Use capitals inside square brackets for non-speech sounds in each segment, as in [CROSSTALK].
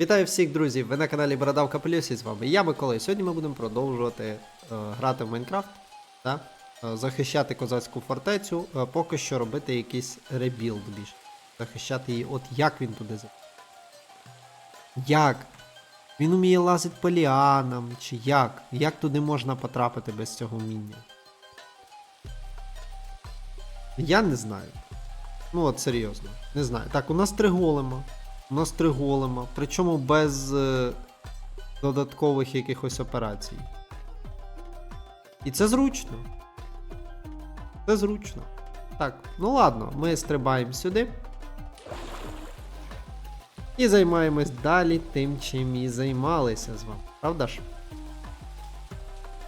Вітаю всіх друзів! Ви на каналі Бородавка Плюс і з вами я Микола. І Сьогодні ми будемо продовжувати е, грати в Майнкрафт, да? е, захищати козацьку фортецю, е, поки що робити якийсь ребілд більше. Захищати її. От як він туди за. Як? Він уміє лазити по ліанам, чи як? Як туди можна потрапити без цього вміння? Я не знаю. Ну от серйозно, не знаю. Так, у нас три голема. У нас три голема, причому без е, додаткових якихось операцій. І це зручно. Це зручно. Так, ну ладно, ми стрибаємо сюди. І займаємось далі тим, чим і займалися з вами. Правда ж?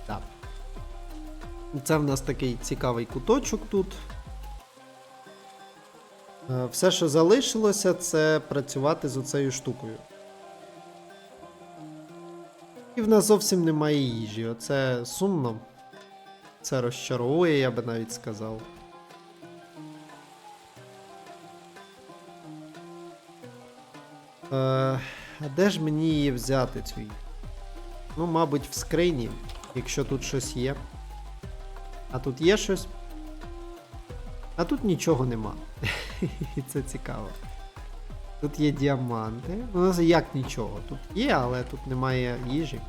Так. Це в нас такий цікавий куточок тут. Е, Все, що залишилося, це працювати з оцею штукою. І в нас зовсім немає їжі. Оце сумно. Це розчаровує, я би навіть сказав. Е, а де ж мені її взяти цю? Ну, мабуть, в скрині, якщо тут щось є. А тут є щось. А тут нічого нема. [LAUGHS] Це цікаво. Тут є діаманти. Ну, як нічого. Тут є, але тут немає їжі.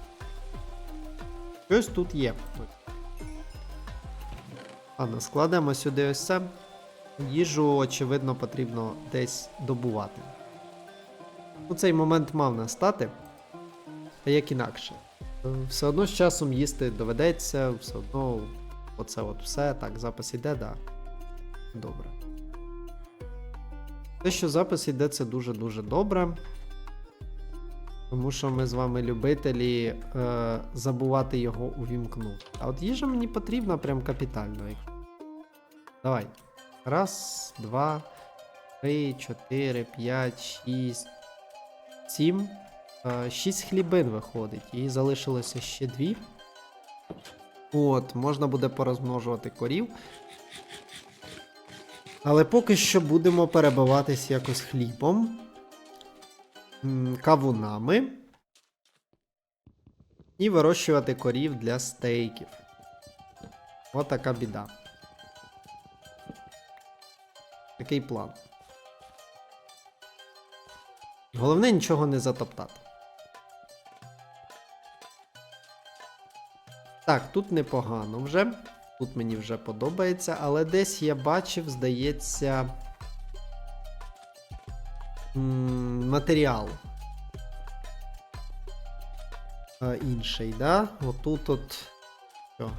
Щось тут є. Ладно, складемо сюди ось це. Їжу, очевидно, потрібно десь добувати. Ну, цей момент мав настати. Та як інакше. Все одно з часом їсти доведеться, все одно оце от все. Так, запис іде, да. Добре. Те, що запис іде, це дуже-дуже добре. Тому що ми з вами любителі е, забувати його увімкнути. А от їжа мені потрібна прям капітально. Давай. Раз, два, три, чотири, п'ять, шість, сім. Е, шість хлібин виходить. І залишилося ще дві. От, можна буде порозмножувати корів. Але поки що будемо перебиватись якось хлібом, кавунами і вирощувати корів для стейків. От така біда. Такий план. Головне нічого не затоптати. Так, тут непогано вже. Тут мені вже подобається, але десь я бачив, здається. Матеріал. Е, Інший, да? Отут от. Що?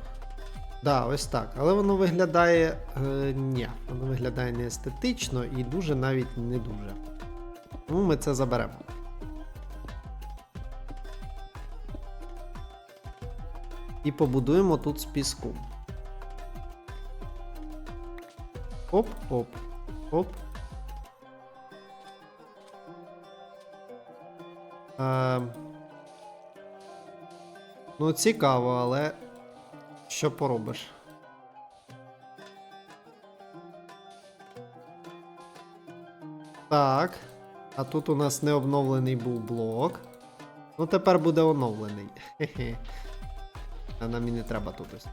Да, ось так. Але воно виглядає. Е, ні, воно виглядає не естетично і дуже навіть не дуже. Тому ми це заберемо. І побудуємо тут з піску. Оп, оп, оп. Е, ну, цікаво, але що поробиш? Так. А тут у нас не обновлений був блок. Ну, тепер буде оновлений. Хе-хе. А нам і не треба тут ось.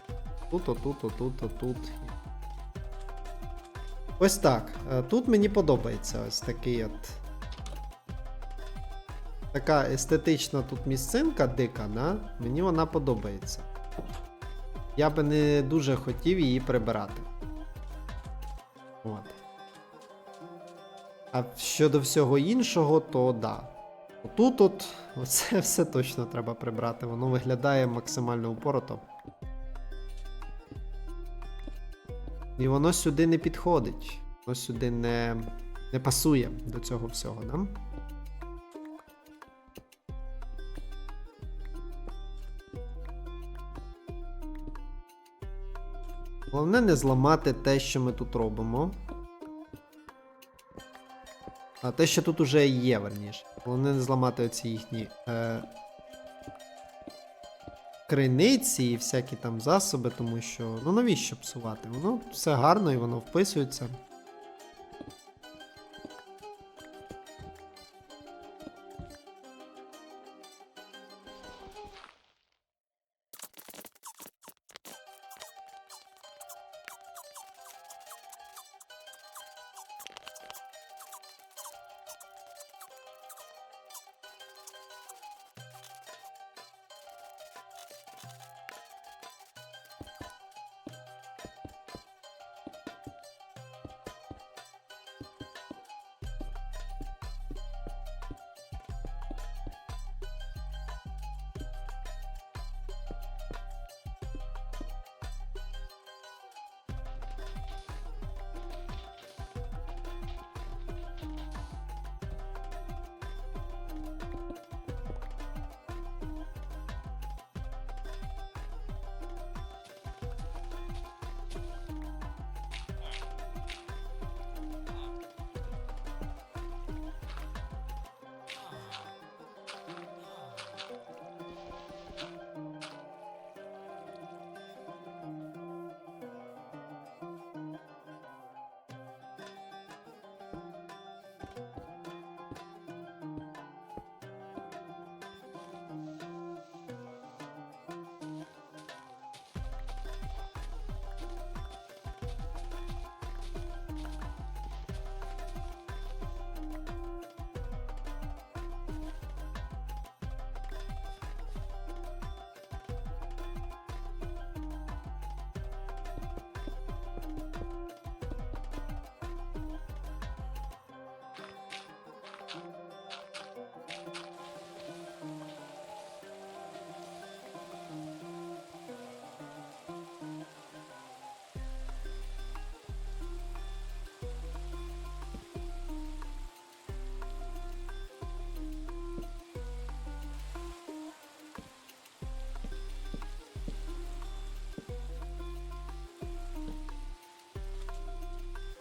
Тут, отут, отут, отут. Ось так. Е, Тут мені подобається ось такий от. Така естетична тут місцинка дика, да? мені вона подобається. Я би не дуже хотів її прибирати. От. А щодо всього іншого, то да. Тут от [LAUGHS] оце все точно треба прибрати. Воно виглядає максимально упорото. І воно сюди не підходить. Воно сюди не, не пасує до цього всього, да? Головне не зламати те, що ми тут робимо. А те, що тут уже є, верніше. Головне не зламати оці їхні е, криниці і всякі там засоби, тому що. Ну навіщо псувати? Воно все гарно і воно вписується.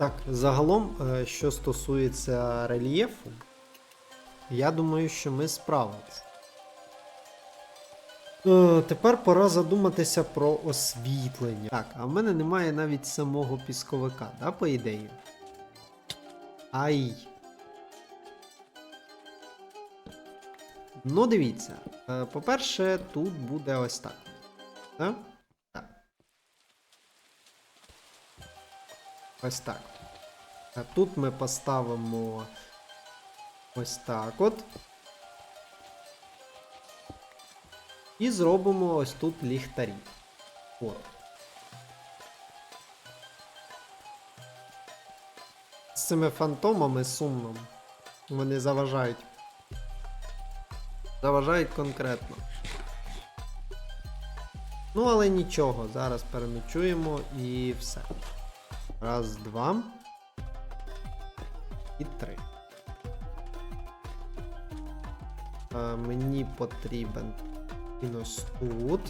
Так, загалом, е, що стосується рельєфу, я думаю, що ми справилися. Е, Тепер пора задуматися про освітлення. Так, а в мене немає навіть самого пісковика, да, по ідеї? Ай. Ну, дивіться. Е, По-перше, тут буде ось так. Да? Ось так. А тут ми поставимо ось так от. І зробимо ось тут ліхтарі. От. З цими фантомами сумно. Вони заважають. Заважають конкретно. Ну, але нічого, зараз переночуємо і все. Раз, два. І три. А, мені потрібен мінус тут.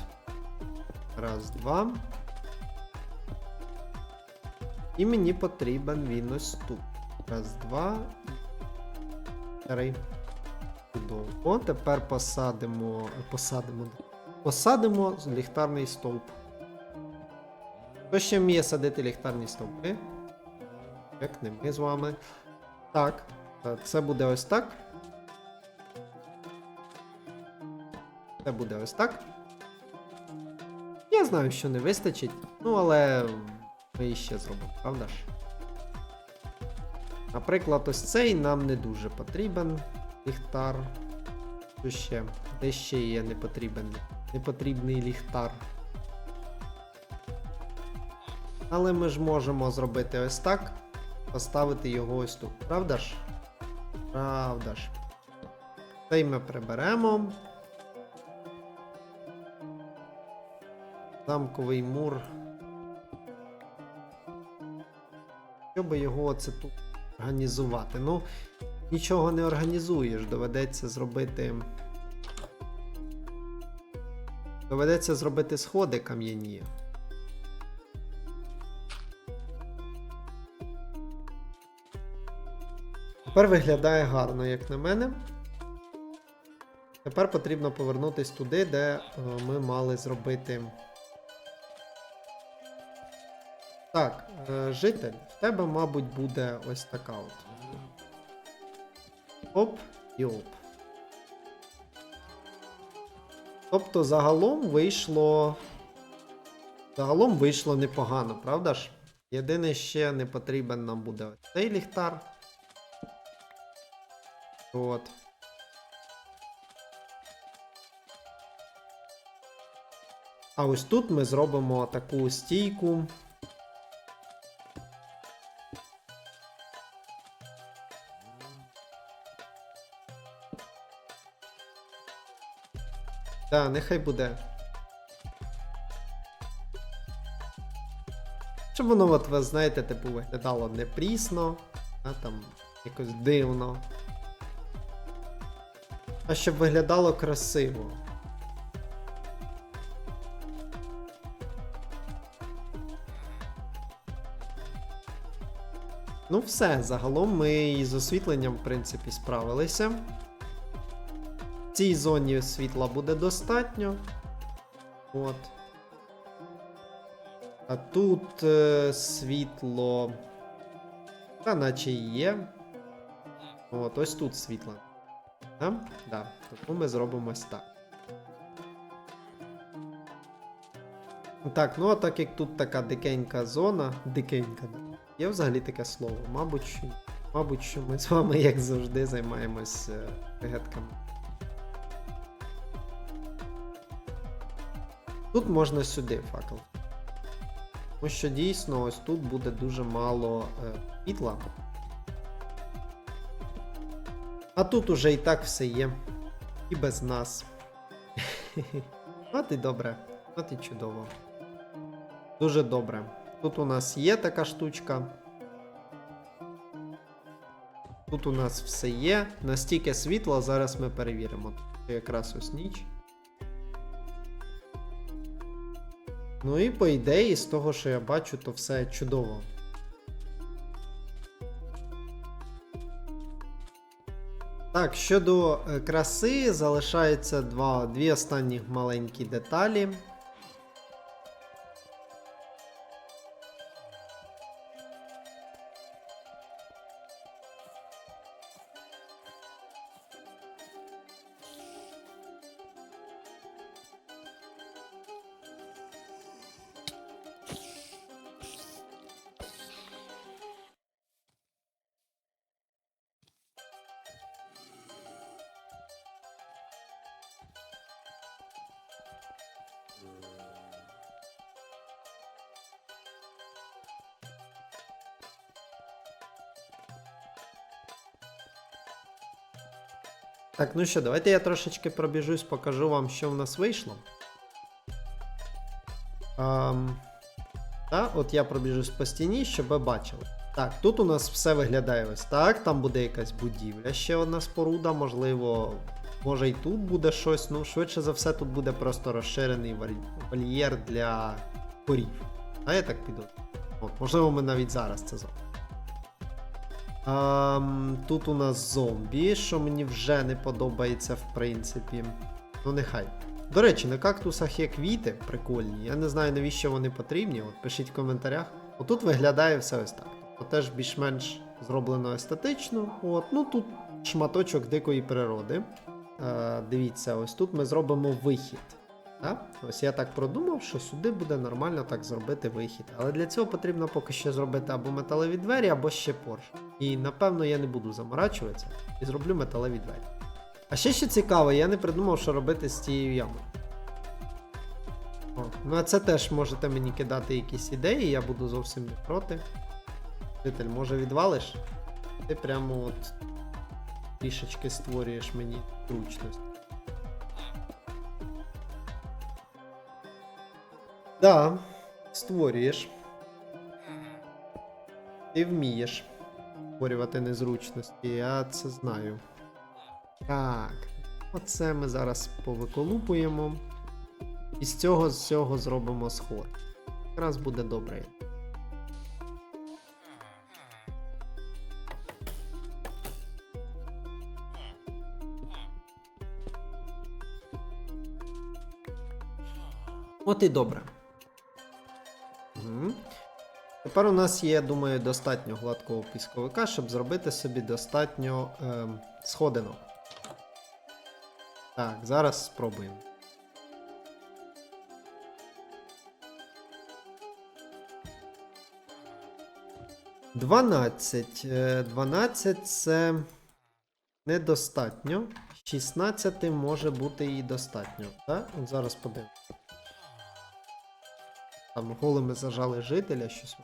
Раз, два. І мені потрібен мінус тут. Раз, два. Три. Чудово. Тепер посадимо. Посадимо. Посадимо ліхтарний стовп. Хто ще вміє садити ліхтарні стовпи? Як не ми з вами. Так, е, це буде ось так. Це буде ось так. Я знаю, що не вистачить, ну але ми іще зробимо, правда ж? Наприклад, ось цей нам не дуже потрібен ліхтар. Що ще? Де ще є не потрібен? Непотрібний ліхтар. Але ми ж можемо зробити ось так, поставити його ось тут. Правда ж? Правда ж. Цей ми приберемо. Замковий мур. Щоб його оце тут організувати? Ну, нічого не організуєш, доведеться зробити. Доведеться зробити сходи кам'яні. Тепер виглядає гарно, як на мене. Тепер потрібно повернутися туди, де е, ми мали зробити. Так, е, житель, в тебе, мабуть, буде ось така от. Оп і оп. Тобто загалом вийшло. Загалом вийшло непогано, правда ж? Єдине ще не потрібен нам буде ось цей ліхтар. От. А ось тут ми зробимо таку стійку. Так, нехай буде. Щоб воно, от, ви знаєте, типу, виглядало не прісно, а там якось дивно. А щоб виглядало красиво. Ну, все, загалом ми із освітленням, в принципі, справилися. В цій зоні світла буде достатньо. От. А тут е, світло. Та наче і є. От, ось тут світло. Да? Да. Тому ми зробимо ось так. Так, ну а так як тут така дикенька зона. Дикенька. Є взагалі таке слово? Мабуть, мабуть, що ми з вами, як завжди, займаємось е, регетками. Тут можна сюди факел. Тому що дійсно ось тут буде дуже мало е, А тут уже і так все є. І без нас. [LAUGHS] От і добре. От і чудово. Дуже добре. Тут у нас є така штучка. Тут у нас все є. Настільки світла, зараз ми перевіримо. Тут якраз ось ніч. Ну і по ідеї, з того, що я бачу, то все чудово. Так, щодо е, краси, залишається два, дві останні маленькі деталі. Так, ну що, давайте я трошечки пробіжусь, покажу вам, що в нас вийшло. Ам, та, от я пробіжусь по стіні, щоб ви бачили. Так, тут у нас все виглядає ось так. Там буде якась будівля, ще одна споруда, можливо, може і тут буде щось. Ну, швидше за все, тут буде просто розширений вольєр для корів. А я так піду. От, можливо, ми навіть зараз це зробимо. Ам, тут у нас зомбі, що мені вже не подобається, в принципі. Ну, нехай. До речі, на кактусах є квіти прикольні. Я не знаю, навіщо вони потрібні. От пишіть в коментарях. Отут виглядає все ось так. Тобто теж більш-менш зроблено естетично. От, ну тут шматочок дикої природи. Е, дивіться, ось тут ми зробимо вихід. Так? Ось я так продумав, що сюди буде нормально так зробити вихід. Але для цього потрібно поки що зробити або металеві двері, або ще порш. І напевно я не буду заморачуватися і зроблю металеві двері. А ще що цікаво, я не придумав, що робити з цією ямою. О, ну а це теж можете мені кидати якісь ідеї, я буду зовсім не проти. Житель, може відвалиш? Ти прямо от трішечки створюєш мені зручність. Да, створюєш. Ти вмієш створювати незручності, я це знаю. Так, оце ми зараз повиколупуємо. І з цього з цього зробимо сход. Якраз буде добре. От і добре. Тепер у нас є, думаю, достатньо гладкого пісковика, щоб зробити собі достатньо ем, сходинок. Так, зараз спробуємо. Дванадцять. Е, 12 це недостатньо. 16 може бути і достатньо. Так? От зараз подивимось. Там голими зажали жителя щось.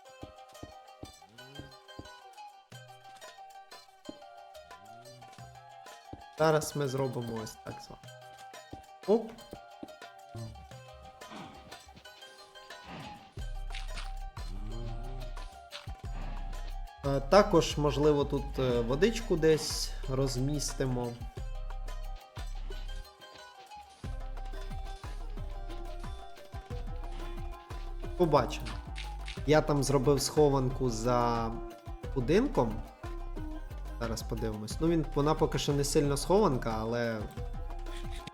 Зараз ми зробимо ось так з вами. Оп. Е, Також, можливо, тут е, водичку десь розмістимо. Побачимо. Я там зробив схованку за будинком. Зараз подивимось. Ну, він, вона поки що не сильно схованка, але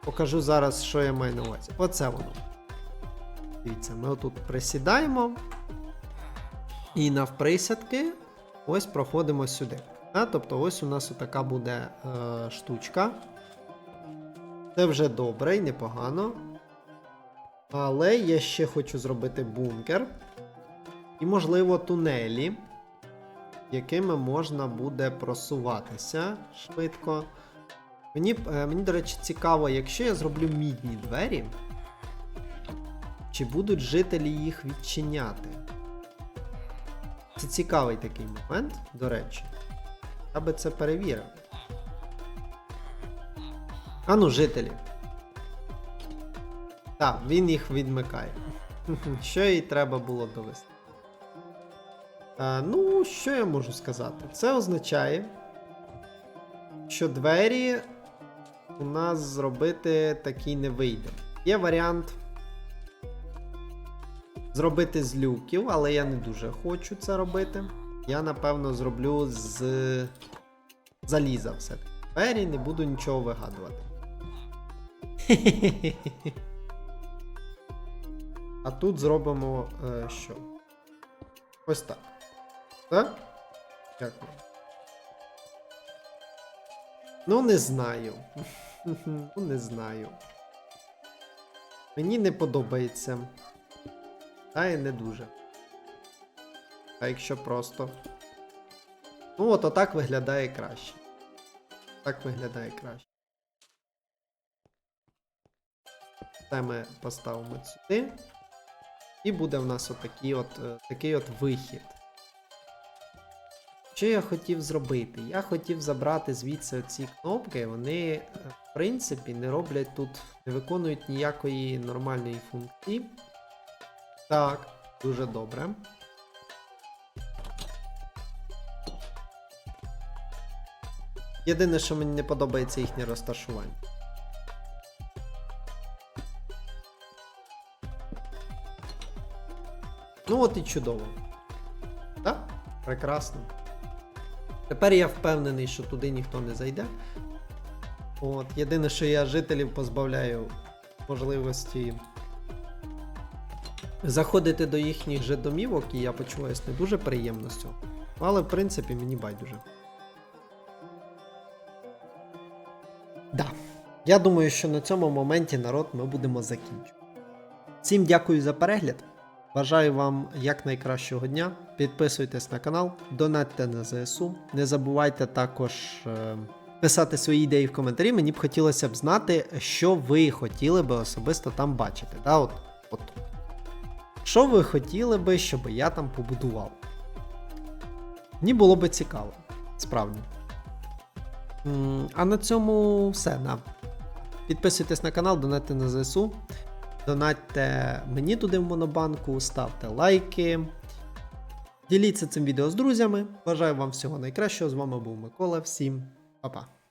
покажу зараз, що я маю на увазі. Оце воно. Дивіться, ми отут присідаємо. І навприсядки ось проходимо сюди. А, тобто ось у нас така буде е, штучка. Це вже добре і непогано. Але я ще хочу зробити бункер. І, можливо, тунелі, якими можна буде просуватися швидко. Мені, е, мені, до речі, цікаво, якщо я зроблю мідні двері, чи будуть жителі їх відчиняти? Це цікавий такий момент, до речі. Я би це перевірив. Ану, жителі. Так, він їх відмикає. [LAUGHS] Що їй треба було довести? Е, ну, що я можу сказати? Це означає, що двері у нас зробити такі не вийде. Є варіант зробити з люків, але я не дуже хочу це робити. Я, напевно, зроблю з заліза все-таки. двері, не буду нічого вигадувати. [LAUGHS] А тут зробимо е, що? Ось так. Так? Як вам? Ну, не знаю. [LAUGHS] ну, не знаю. Мені не подобається. Та і не дуже. А якщо просто. Ну, от отак виглядає краще. Так виглядає краще. Це ми поставимо сюди. І буде в нас отакий от, е, такий от вихід. Що я хотів зробити? Я хотів забрати звідси ці кнопки, вони, е, в принципі, не роблять тут, не виконують ніякої нормальної функції. Так, дуже добре. Єдине, що мені не подобається їхнє розташування. Ну от і чудово. Так? Прекрасно. Тепер я впевнений, що туди ніхто не зайде. От, єдине, що я жителів позбавляю можливості заходити до їхніх же домівок, і я почуваюся не дуже приємно з цього. Але в принципі мені байдуже. Да. Я думаю, що на цьому моменті народ ми будемо закінчувати. Всім дякую за перегляд. Бажаю вам якнайкращого дня. Підписуйтесь на канал, донатьте на ЗСУ. Не забувайте також е, писати свої ідеї в коментарі. Мені б хотілося б знати, що ви хотіли би особисто там бачити. Да? От, от. Що ви хотіли би, щоб я там побудував? Мені було би цікаво, справді. А на цьому все. Да. Підписуйтесь на канал, донатьте на ЗСУ. Донатьте мені туди в Монобанку, ставте лайки. Діліться цим відео з друзями. Бажаю вам всього найкращого. З вами був Микола. Всім па-па.